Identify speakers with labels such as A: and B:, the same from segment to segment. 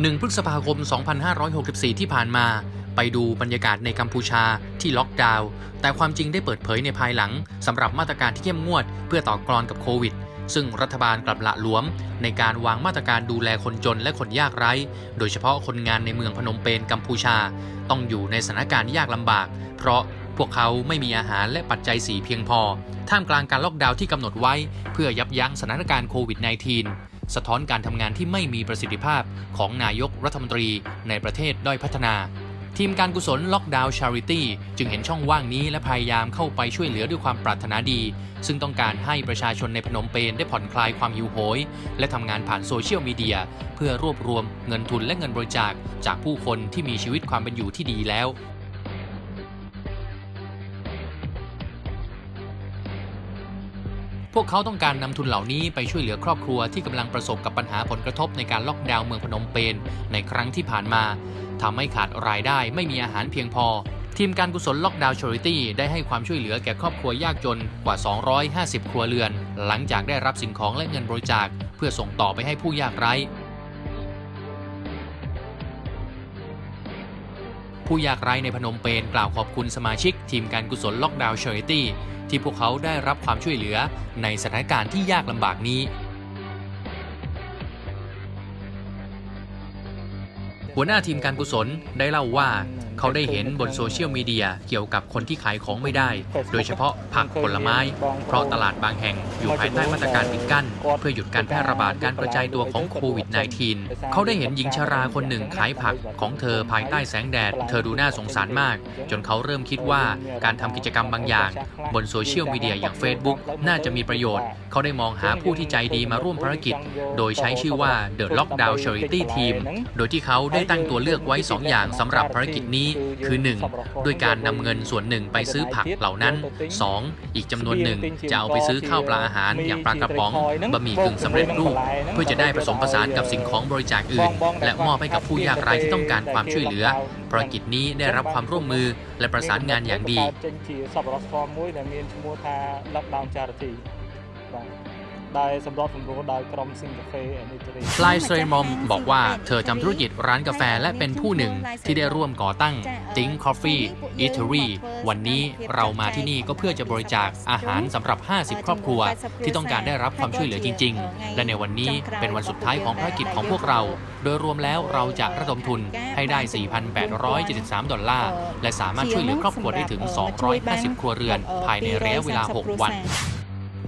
A: 1 พฤษภาคม 2564 ที่ผ่านมา ไปดูบรรยากาศในกัมพูชาที่ล็อกดาวน์ แต่ความจริงได้เปิดเผยในภายหลังสำหรับมาตรการที่เข้มงวด เพื่อต่อกรอนกับโควิด ซึ่งรัฐบาลกลับละหลวม ในการวางมาตรการดูแลคนจนและคนยากไร้ โดยเฉพาะคนงานในเมืองพนมเปญกัมพูชา ต้องอยู่ในสถานการณ์ยากลำบาก เพราะพวกเขาไม่มีอาหารและปัจจัยสีเพียงพอ ท่ามกลางการล็อกดาวน์ที่กำหนดไว้ เพื่อยับยั้งสถานการณ์โควิด -19 สะท้อนการทำงานที่ไม่มีประสิทธิภาพของนายกรัฐมนตรีในประเทศด้อยพัฒนา ทีมการกุศลล็อกดาวน์ชาริตี้จึงเห็นช่องว่างนี้และพยายามเข้าไปช่วยเหลือด้วยความปรารถนาดี ซึ่งต้องการให้ประชาชนในพนมเปญได้ผ่อนคลายความหิวโหย และทำงานผ่านโซเชียลมีเดียเพื่อรวบรวมเงินทุนและเงินบริจาคจากผู้คนที่มีชีวิตความเป็นอยู่ที่ดีแล้ว พวกเขาต้องการนำทุนเหล่านี้ไปช่วยเหลือครอบครัวที่กำลังประสบกับปัญหาผลกระทบในการล็อกดาวน์เมืองพนมเปญในครั้งที่ผ่านมาทำให้ขาดรายได้ไม่มีอาหารเพียงพอ ทีมการกุศลล็อกดาวน์ชอริตี้ได้ให้ความช่วยเหลือแก่ครอบครัวยากจนกว่า 250 ครัวเรือน หลังจากได้รับสิ่งของและเงินบริจาค เพื่อส่งต่อไปให้ผู้ยากไร้ ผู้ยากไร้ในพนมเปญกล่าวขอบคุณสมาชิก ทีมการกุศลล็อกดาวน์ช r ริตี้ที่พวกเขาได้รับความช่วยเหลือในสถานการณ์ที่ยากลำบากนี้ หัวหน้าทีมการกุศลได้เล่าว่า เขาได้เห็นบนโซเชียลมีเดียเกี่ยวกับคนที่ขายของไม่ได้ โดยเฉพาะผักผลไม้ เพราะตลาดบางแห่งอยู่ภายใต้มาตรการปิดกั้น เพื่อหยุดการแพร่ระบาดการกระจายตัวของโควิด -19 เขาได้เห็นหญิงชราคนหนึ่งขายผักของเธอภายใต้แสงแดด เธอดูน่าสงสารมาก จนเขาเริ่มคิดว่าการทำกิจกรรมบางอย่าง บนโซเชียลมีเดียอย่าง Facebook น่าจะมีประโยชน์ เขาได้มองหาผู้ที่ใจดีมาร่วมภารกิจ โดยใช้ชื่อว่า The Lockdown Charity Team โดยที่เขาได้ตั้งตัวเลือกไว้ 2 อย่างสำหรับภารกิจนี้คือ 1. ด้วยการนำเงินส่วนหนึ่งไปซื้อผักเหล่านั้น 2. อีกจำนวนหนึ่งจะเอาไปซื้อข้าวปลาอาหารอย่างปลากระป๋องบะหมี่กึ่งสำเร็จรูป เพื่อจะได้ผสมผสานกับสิ่งของบริจาคอื่น และมอบให้กับผู้ยากไร้ที่ต้องการความช่วยเหลือภารกิจนี้ได้รับความร่วมมือและประสานงานอย่างดี ลายเซยมอมบอกว่าเธอทำธุรกิจร้านกาแฟและเป็นผู้หนึ่งที่ได้ร่วมก่อตั้ง Think Coffee Eatery วันนี้เรามาที่นี่ก็เพื่อจะบริจาคอาหารสำหรับ 50 ครอบครัว ที่ต้องการได้รับความช่วยเหลือจริง ๆ และในวันนี้เป็นวันสุดท้ายของภารกิจของพวกเรา โดยรวมแล้วเราจะระดมทุนให้ได้ 4,873 ดอลลาร์ และสามารถช่วยเหลือครอบครัวได้ถึง 250 ครัวเรือน ภายในระยะเวลา 6 วัน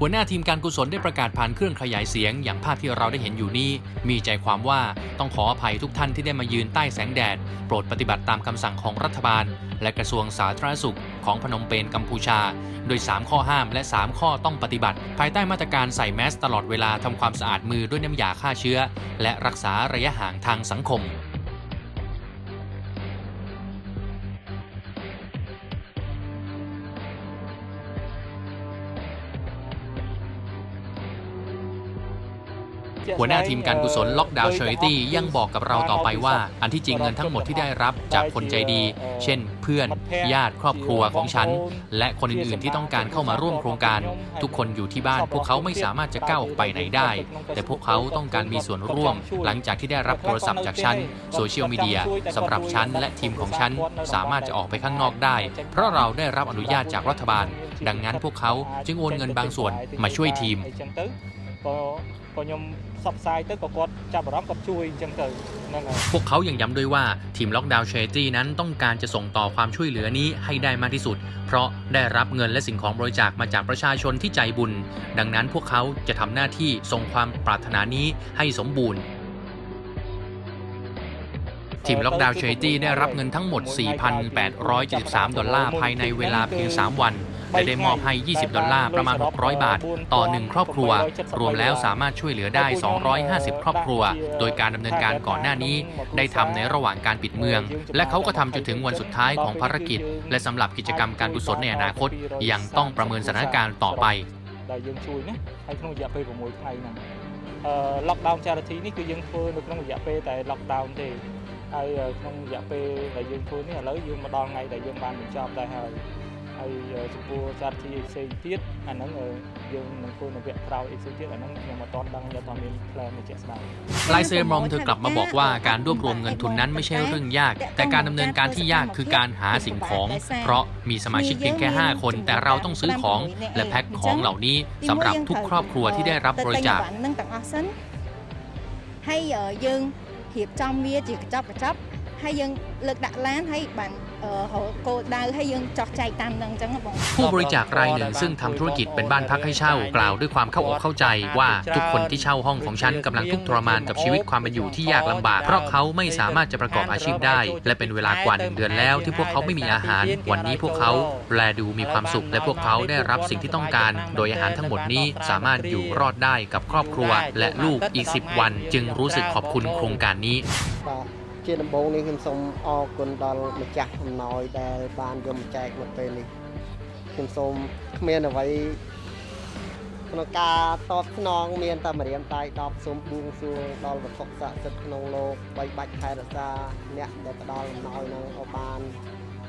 A: หัวหน้าทีมการกุศลได้ประกาศผ่านเครื่องขยายเสียง อย่างภาพที่เราได้เห็นอยู่นี้ มีใจความว่าต้องขออภัยทุกท่านที่ได้มายืนใต้แสงแดด โปรดปฏิบัติตามคำสั่งของรัฐบาล และกระทรวงสาธารณสุขของพนมเปญกัมพูชา โดย 3 ข้อห้ามและ 3 ข้อต้องปฏิบัติ ภายใต้มาตรการใส่แมสตลอดเวลาทำความสะอาดมือด้วยน้ำยาฆ่าเชื้อ และรักษาระยะห่างทางสังคม หัวหน้าทีมการกุศลล็อกดาวน์ช r ริตี้ยังบอกกับเราต่อไปว่า อันที่จริงเงินทั้งหมดที่ได้รับจากคนใจดี เช่น เพื่อน ญาติครอบครัวของฉัน และคนอื่น ๆ ที่ต้องการเข้ามาร่วมโครงการ ทุกคนอยู่ที่บ้านพวกเขาไม่สามารถจะก้าวออกไปไหนได้ แต่พวกเขาต้องการมีส่วนร่วม หลังจากที่ได้รับโทรศัพท์จากฉันโซเชียลมีเดียสำหรับฉันและทีมของฉันสามารถจะออกไปข้างนอกได้ เพราะเราได้รับอนุญาตจากรัฐบาล ดังนั้นพวกเขาจึงโอนเงินบางส่วนมาช่วยทีม
B: พอยมสอบทายตึกกดจับร้องกับช่วยจังเกิดนั่
A: พวกเขายังย้ำด้วยว่าทีมล็อกดาวน์เชตี้นั้นต้องการจะส่งต่อความช่วยเหลือนี้ให้ได้มากที่สุด เพราะได้รับเงินและสิ่งของบริจาคมาจากประชาชนที่ใจบุญ ดังนั้นพวกเขาจะทำหน้าที่ส่งความปรารถนานี้ให้สมบูรณ์ทีมล็อกดาวน์เชตี้ได้รับเงินทั้งหมด 4,873 ดอลลาร์ภายในเวลาเพียง 3 วัน และได้มอบให้ 20 ดอลลาร์ประมาณ 600 บาท ต่อ 1 ครอบครัว รวมแล้วสามารถช่วยเหลือได้ 250 ครอบครัว โดยการดำเนินการก่อนหน้านี้ ได้ทำในระหว่างการปิดเมือง และเขาก็ทำจนถึงวันสุดท้ายของภารกิจ และสำหรับกิจกรรมการกุศลในอนาคต ยังต้องประเมินสถานการณ์ต่อไป
B: ដែលយើងជួយណាហើយក្នុងរយៈពេល6ថ្ងៃហ្នឹងអឺ lockdown charity នេះគឺយើងធ្វើនៅក្នុងរយៈពេលតែ lockdown ទេហើយក្នុងរយៈពេលដែលយើងធ្វើនេះឥឡូវយើងមកដល់ថ្ងៃដែលយើងបានបញ្ចប់ដែរហើយអ ហើយចំពោះសារធាតុផ្សេងទៀតអាហ្នឹងយើងនឹងធ្វើនៅវគ្គក្រោយផ្សេងទៀតអាហ្នឹងខ្ញុំអត់ទាន់ដឹងยังអត់មានផ្លែជាក់ស្ដែង
A: ปลายเซมรอมเธอกลับมาบอกว่าการรวบรวมเงินทุนนั้นไม่ใช่เรื่องยาก แต่การดำเนินการที่ยากคือการหาสิ่งของ เพราะมีสมาชิกเพียงแค่ 5 คน แต่เราต้องซื้อของและแพ็คของเหล่านี้สำหรับทุกครอบครัวที่ได้รับบริจาค
C: នឹងទាំងអស់សិនហើយអឺយើងរៀបចំវាជាកញ្ចប់កញ្ចប់ ហើយយើងលើកដាក់ឡានហើយបានអឺរកគោលដៅហើយយើងចោះចែកតាមនឹងអញ្ចឹងណាបង
A: ผู้บริจาครายหนึ่งซึ่งทำธุรกิจเป็นบ้านพักให้เช่า กล่าวด้วยความเข้าอกเข้าใจว่าทุกคนที่เช่าห้องของฉันกำลังทุกข์ทรมานกับชีวิตความเป็นอยู่ที่ยากลำบาก เพราะเขาไม่สามารถจะประกอบอาชีพได้ และเป็นเวลากว่าหนึ่งเดือนแล้ว ที่พวกเขาไม่มีอาหาร วันนี้พวกเขาแลดูมีความสุข และพวกเขาได้รับสิ่งที่ต้องการ โดยอาหารทั้งหมดนี้สามารถอยู่รอดได้กับครอบครัว และลูกอีก 10 วัน จึงรู้สึกขอบคุณโครงการนี้
D: បាទ ជាដំបូងនេះខ្ញុំសូមអរគុណដល់ម្ចាស់អំណោយដែលបានយកមកចែកនៅពេលនេះខ្ញុំសូមគ្មានអ្វីក្នុងការតបស្នងមានតែម្រាមដៃ10សូមបួងសួងដល់វត្ថុស័ក្តិសិទ្ធិក្នុងលោកបីបាច់ថែរក្សាអ្នកដែលផ្ដល់អំណោយនឹងឲ្យបាន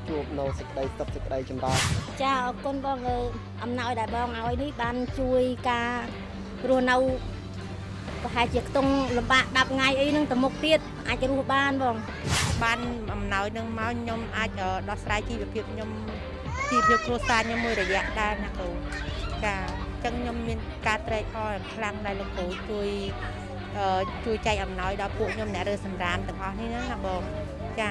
D: ជួបនៅសេចក្តីសុខសេចក្តីចម្រើន
E: ចាអរគុណបងអើអំណោយដែលបងឲ្យនេះបានជួយការរស់នៅ ប្រហែលជាខ្ទង់លំបាក10ថ្ងៃអីហ្នឹងទៅមុខទៀតអាចរស់បានបង
F: បានអំណោយនឹងមកខ្ញុំអាចអឺដោះស្រាយជីវភាពខ្ញុំជីវភាពគ្រួសារខ្ញុំមួយរយៈដែរណាគ្រូចាអញ្ចឹងខ្ញុំមានការត្រេកអរយ៉ាងខ្លាំងដែរលោកគ្រូជួយអឺជួយចែកអំណោយដល់ពួកខ្ញុំអ្នករើសម្រាមទាំងអស់នេះណាបងចា